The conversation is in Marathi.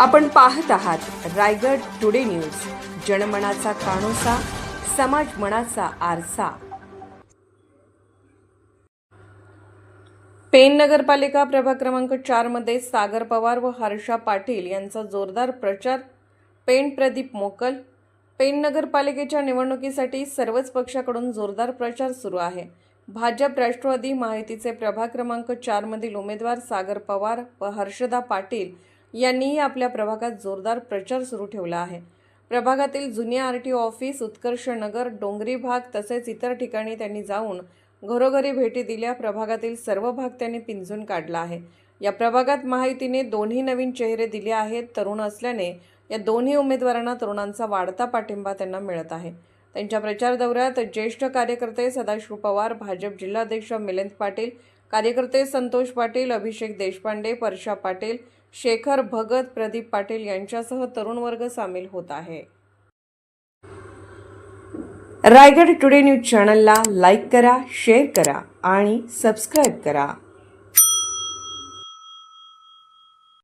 आपण पाहत आहात रायगड टुडे न्यूज. जनमनाचा कानोसा समाज मनाचा आरसा. पेन नगरपालिका प्रभाग क्रमांक चारमध्ये सागर पवार व हर्षा पाटील यांचा जोरदार प्रचार. पेन प्रदीप मोकल. पेन नगरपालिकेच्या निवडणुकीसाठी सर्वच पक्षाकडून जोरदार प्रचार सुरू आहे. भाजप राष्ट्रवादी माहितीचे प्रभाग क्रमांक चारमधील उमेदवार सागर पवार व हर्षदा पाटील यांनीही आपल्या प्रभागात जोरदार प्रचार सुरू ठेवला आहे. प्रभागातील जुने R T office Utkarsh Nagar Dongri भाग तसेच इतर ठिकाणी त्यांनी जाऊन घरोघरी भेटी दिल्या. प्रभागातील सर्व भाग त्यांनी पिंजून काढला आहे. या प्रभागात माहितीने दोन्ही नवीन चेहरे दिले आहेत. तरुण असल्याने या दोन्ही उमेदवारांना तरुणांचा वाढता पाठिंबा त्यांना मिळत आहे. त्यांच्या प्रचार दौऱ्यात ज्येष्ठ कार्यकर्ते सदाशिव पवार भाजप जिल्हाध्यक्ष मिलिंद पाटील कार्यकर्ते संतोष पाटील अभिषेक देशपांडे परशा पाटील शेखर भगत प्रदीप पाटील यांच्यासह तरुण वर्ग सामील होत आहे. रायगड टुडे न्यूज चॅनलला लाईक करा शेअर करा आणि सबस्क्राईब करा.